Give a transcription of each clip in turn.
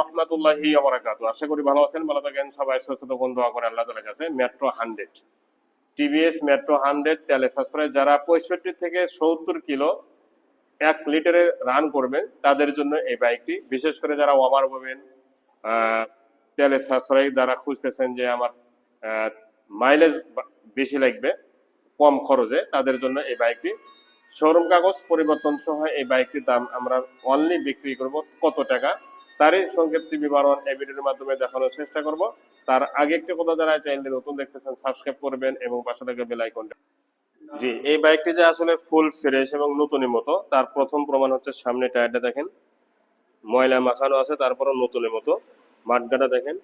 রহমতুল্লাহি আবরাকাতু আশা করি ভালো আছেন, ভালো থাকেন। সবাই সুস্থ তখন দোয়া করে আল্লাহ তালার কাছে। Metro hundred TVS metro hundred তেলে সাশ্রয়। যারা পঁয়ষট্টি থেকে সত্তর কিলো এক লিটারে রান করবেন, তাদের জন্য এই বাইকটি বিশেষ করে যারা ওভার হবেন তেলে সাশ্রয়, যারা খুঁজতেছেন যে আমার মাইলেজ বেশি লাগবে, কম খরচে, তাদের জন্য এই বাইকটি শোরুম কাগজ পরিবর্তন সহ এই বাইকটির দাম আমরা অনলি বিক্রি করব কত টাকা? তারই সংক্ষিপ্ত বিবরণ এই ভিডিওর মাধ্যমে দেখানোর চেষ্টা করব। তার আগে একটি কথা যারা চ্যানেলটি নতুন দেখতেছেন, সাবস্ক্রাইব করবেন এবং পাশে থেকে বেল আইকনটা জি, এই বাইকটি যে আসলে ফুল ফ্রেশ এবং নতুনের মতো, তার প্রথম প্রমাণ হচ্ছে সামনে টায়ারটা দেখেন। ময়লা মাখানো আছে, তারপরও নতুনের মতো। মাঠগাটা দেখেন,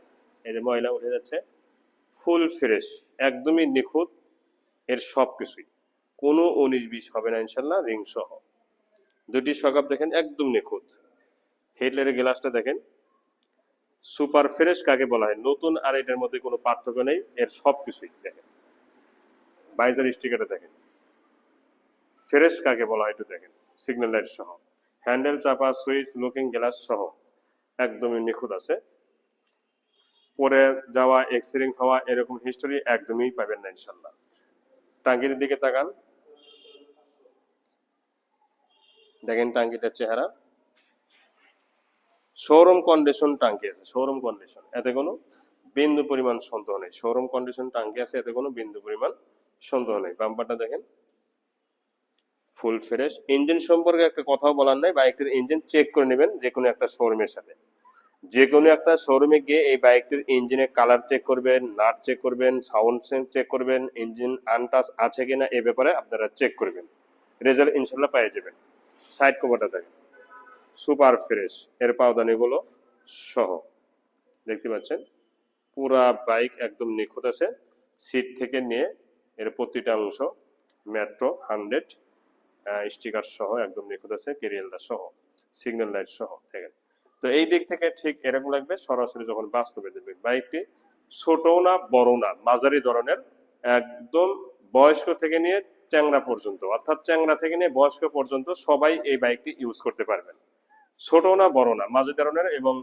এই যে ময়লা উঠে যাচ্ছে। ফুল ফ্রেশ একদমই নিখুঁত এর সব কিছুই কোনো উনিশ বিশ হবে না ইনশাল্লাহ রিং সহ দুটি সকাপ দেখেন, একদম নিখুঁত। হেডলাইটের গ্লাসটা দেখেন। সুপার ফ্রেশ কাকে বলা হয়? নতুন আর এটার মধ্যে কোনো পার্থক্য নেই। এর সব কিছুই দেখেন। বাইজার স্টিকারটা দেখেন। ফ্রেশ কাকে বলা হয় একটু দেখেন। সিগন্যাল লাইট সহ। হ্যান্ডেল, চাপা, সুইচ, লুকিং গ্লাস সহ। একদমই নিখুঁত আছে। পরে যাওয়া এক্সিডিং হওয়া, এরকম হিস্টোরি একদমই পাবেন না ইনশাল্লাহ টাঙ্কির দিকে তাকান। দেখেন টাঙ্কিটার চেহারা। শোরুম কন্ডিশন টাঙ্কি আছে শোরুম কন্ডিশন এতে কোনো বিন্দু পরিমাণ সন্দেহ নেই। শোরুম কন্ডিশন টাঙ্কি আছে, এতে কোনো বিন্দু পরিমাণ সন্দেহ নেই। বাম্পারটা দেখেন। ফুল ফ্রেশ ইঞ্জিন সম্পর্কে একটা কথাও বলার নাই। বাইকটির ইঞ্জিন চেক করে নেবেন যে কোনো একটা শোরুমের সাথে। যে কোনো একটা শোরুমে গিয়ে এই বাইকটির ইঞ্জিনের কালার চেক করবেন নাট চেক করবেন সাউন্ড চেক করবেন ইঞ্জিন আনটাচ আছে কিনা এ ব্যাপারে আপনারা চেক করবেন। রেজাল্ট ইনশাল্লাহ পেয়ে যাবেন সাইড কভারটা দেখেন। Super fresh. এর পাওদানিগুলো সহ। দেখতে পাচ্ছেন? পুরা বাইক একদম নিখুঁত আছে। সিট থেকে নিয়ে এর প্রতিটা অংশ মেট্রো হান্ড্রেড স্টিকার সহ একদম নিখুঁত আছে, কেরিয়ালটা সহ, সিগন্যাল লাইট সহ দেখেন। তো এই দিক থেকে ঠিক এরকম লাগবে, সরাসরি যখন বাস্তবে দেখবে বাইকটি, ছোটও না বড় না, মাঝারি ধরনের, একদম বয়স্ক থেকে নিয়ে চ্যাংরা পর্যন্ত, অর্থাৎ চ্যাংরা থেকে নিয়ে বয়স্ক পর্যন্ত সবাই এই বাইকটি ইউজ করতে পারবেন। ছোট না, বড় না, মাঝে ধরনের এবং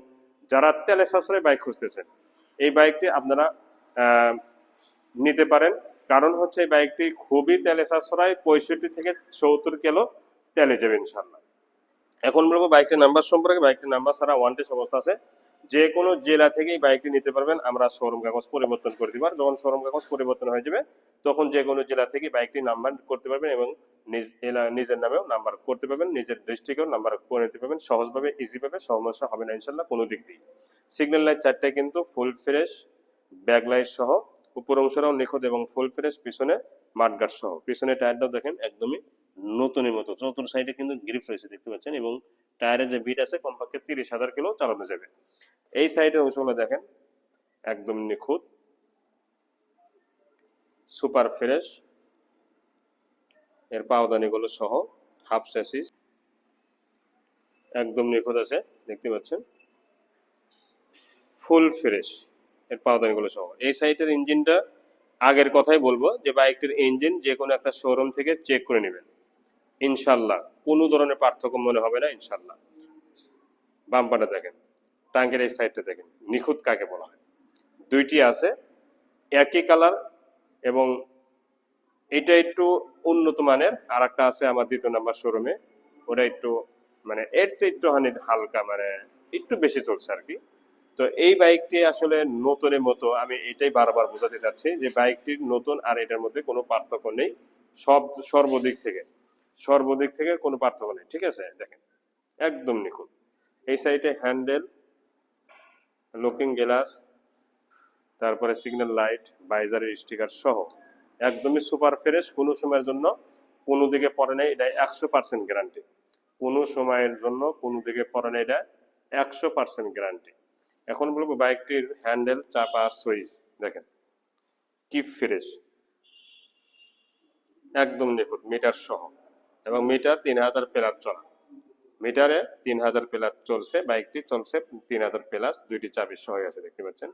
যারা তেলে সাশ্রয় বাইক খুঁজতেছেন, এই বাইকটি আপনারা নিতে পারেন। কারণ হচ্ছে এই বাইকটি খুবই তেলে সাশ্রয়, পঁয়ষট্টি থেকে সত্তর কিলো তেলে যাবে ইনশাল্লাহ এখন বলব বাইকটির নাম্বার সম্পর্কে। বাইকটির নাম্বার ছাড়া ওয়ান টি অবস্থা আছে। যে কোনো জেলা থেকেই বাইকটি নিতে পারবেন, আমরা শোরুম কাগজ পরিবর্তন করে দিব। আর যখন শোরুম কাগজ পরিবর্তন হয়ে যাবে, তখন যে কোনো জেলা থেকে বাইকটি নাম্বার করতে পারবেন এবং নিজ নিজের নামেও নাম্বার করতে পারবেন, নিজের ডিস্ট্রিক্টেও নাম্বার করে নিতে পারবেন, সহজভাবে ইজিভাবে সমস্যা হবে না ইনশাল্লাহ, কোনো দিক দিয়ে। সিগন্যাল লাইট চারটায় কিন্তু ফুল ফ্রেশ ব্যাক লাইট সহ, উপর অংশটাও নিখুঁত এবং ফুল ফ্রেশ পিছনে মাঠগার্ড সহ। পিছনে টায়ারটাও দেখেন, একদমই নতুনের মতো চতুর সাইডে কিন্তু গ্রিপ রয়েছে, দেখতে পাচ্ছেন? এবং টায়ারে যে বিট আছে, কমপক্ষে তিরিশ হাজার কিলো চালানো যাবে। এই সাইডের অংশগুলো দেখেন, একদম নিখুঁত সুপার ফ্রেশ এর পাওদানিগুলো সহ হাফ স্যাসিস একদম নিখুঁত আছে, দেখতে পাচ্ছেন? ফুল ফ্রেশ এর পাওদানিগুলো সহ। এই সাইটের ইঞ্জিনটা আগের কথাই বলব, যে বাইকটির ইঞ্জিন যে কোনো একটা শোরুম থেকে চেক করে নেবেন। ইনশাল্লাহ। কোনো ধরনের পার্থক্য মনে হবে না, ইনশাল্লাহ। বাম্পারটা দেখেন টাঙ্কের এই সাইডটা দেখেন, নিখুঁত কাকে বলা হয়? দুইটি আছে, একই কালার এবং এটা একটু উন্নত মানের আর একটা আছে আমার দ্বিতীয় নাম্বার শোরুমে ওটা একটু মানে এর চেয়ে একটু হানি হালকা মানে একটু বেশি চলছে আর কি। তো এই বাইকটি আসলে নতুনের মতো, আমি এটাই বারবার বোঝাতে চাচ্ছি যে বাইকটির নতুন আর এটার মধ্যে কোনো পার্থক্য নেই, সব, সর্বদিক থেকে। সর্বদিক থেকে কোনো পার্থক্য নেই, ঠিক আছে? দেখেন, একদম নিখুঁত। এই সাইডে হ্যান্ডেল লুকিং গ্লাস তারপরে সিগন্যাল লাইট বাইজারের স্টিকার সহ একদমই সুপার ফ্রেশ কোনো সময়ের জন্য কোনো দিকে পড়ে নেই, এটা একশো পার্সেন্ট গ্যারান্টি কোনো সময়ের জন্য কোনো দিকে পড়ে নেই, এটা একশো পার্সেন্ট গ্যারান্টি এখন বলব বাইকটির হ্যান্ডেল চাপা সুইচ দেখেন কি ফ্রেশ একদম নিখুঁত মিটার সহ। এবং মিটার তিন হাজার প্লাস চলা। মিটারে তিন হাজার প্লাস চলছে, বাইকটি চলছে তিন হাজার প্লাস দুইটি চাবি সহ আছে দেখতে পাচ্ছেন।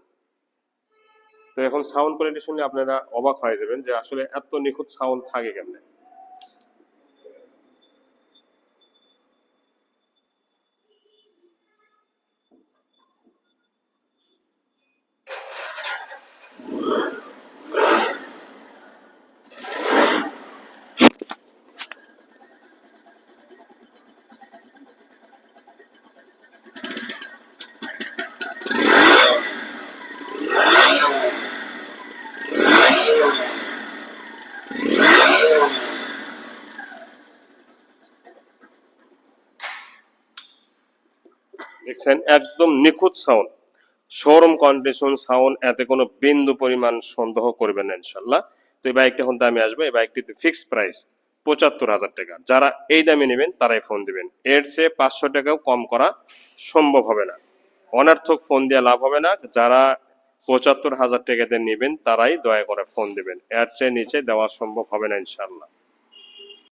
তো এখন সাউন্ড কোয়ালিটি শুনলে আপনারা অবাক হয়ে যাবেন যে আসলে এত নিখুঁত সাউন্ড থাকে কেমনে? দেখছেন, একদম নিখুঁত সাউন্ড শোরুম কন্ডিশন সাউন্ড এতে কোনো বিন্দু পরিমাণ সন্দেহ করবেন না ইনশাল্লাহ। তো এই বাইকটা এখন দামে আসবে, এই বাইকটিতে ফিক্সড প্রাইস পঁচাত্তর হাজার টাকা। যারা এই দামে নেবেন, তারাই ফোন দিবেন। এর চেয়ে পাঁচশো টাকাও কম করা সম্ভব হবে না। অনার্থক ফোন দিয়ে লাভ হবে না। যারা পঁচাত্তর হাজার টাকাতে নেবেন, তারাই দয়া করে ফোন দিবেন। এর চেয়ে নিচে দেওয়া সম্ভব হবে না ইনশাল্লাহ।